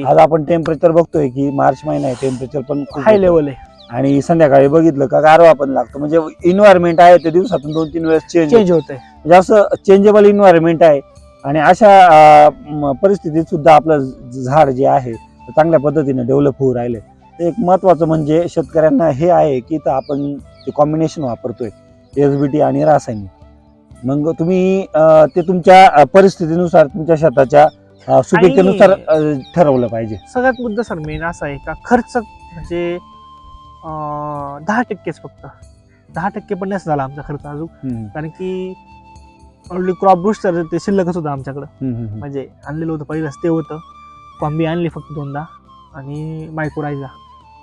आज आपण टेम्परेचर बघतोय की मार्च महिना आहे टेम्परेचर पण हाय. लेवल आहे. आणि संध्याकाळी बघितलं का गारवा पण लागतो. म्हणजे इन्व्हायरमेंट आहे ते दिवसातून दोन तीन वेळेस चेंज चेंज होत. आहे म्हणजे असं चेंजेबल इन्व्हायरमेंट आहे. आणि अशा अं, परिस्थितीत सुद्धा आपलं झाड जे आहे ते चांगल्या पद्धतीने डेव्हलप होऊ राहिले. एक महत्वाचं म्हणजे शेतकऱ्यांना हे आहे की इथं आपण ते कॉम्बिनेशन वापरतोय एस बी टी आणि रासायनिक. मग तुम्ही अं, ते तुमच्या अं, परिस्थितीनुसार तुमच्या शेताच्या अं, सुपीकतेनुसार अं, ठरवलं पाहिजे. सगळ्यात मुद्दा सर मेन असा आहे का खर्च म्हणजे अं, दहा टक्केच फक्त. दहा टक्के पण नसं झाला आमचा खर्च अजून. हम्म, कारण की ऑलरेडी क्रॉप बुस्टर ते शिल्लकच होतं आमच्याकडं. हम्म, हम्म, म्हणजे आणलेलं होतं पहिलंच ते होतं. कॉम्बी आणली फक्त दोनदा आणि मायक्रोरायझा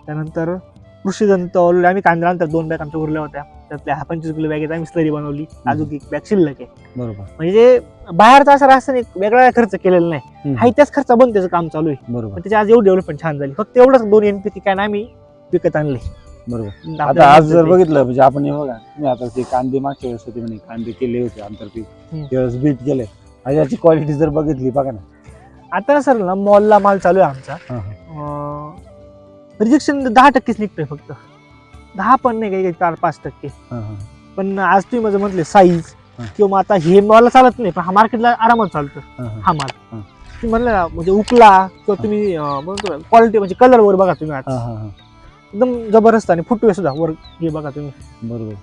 त्यानंतर कृषी जंत ऑलरेडी आम्ही कांदा नंतर दोन बॅग आमच्या उरल्या होत्या. त्यातल्या हा पंचवीस किलो बॅगेत आम्ही स्लरी बनवली. अजून एक बॅग शिल्लक आहे. बरोबर. म्हणजे बाहेरचा असा रासायनिक वेगळा खर्च केलेला नाही. हाही त्याच खर्च पण त्याचं काम चालू आहे. बरोबर. पण त्याची आज एवढी डेव्हलपमेंट छान झाली. फक्त एवढंच दोन एनपीके काय आम्ही विकत आणले. बरोबर. आता आज जर बघितलं म्हणजे आपण हे बघा तुम्ही आता ते कांदे मागच्या वेळेस होते म्हणे कांदे केले होते आंतरपीक हम्म. त्यावेळेस बीट केले. आणि याची क्वालिटी जर बघितली बघा ना. आता ना सर ना मॉलला माल चालू आहे आमचा. हा, हा. रिजेक्शन दहा टक्केच निघतोय फक्त. दहा पण नाही काही काही चार पाच टक्के. हा, हा. पण आज तुम्ही माझं म्हटले साईज हा. किंवा मग आता हे मला चालत नाही पण हा मार्केटला आरामात चालतं. हा, माल. तुम्ही म्हणलं ना म्हणजे उकला किंवा तुम्ही क्वालिटी म्हणजे कलर वर बघा तुम्ही हा, हा, हा. एकदम जबरदस्त आणि फुटवे सुद्धा वर हे बघा तुम्ही. बरोबर.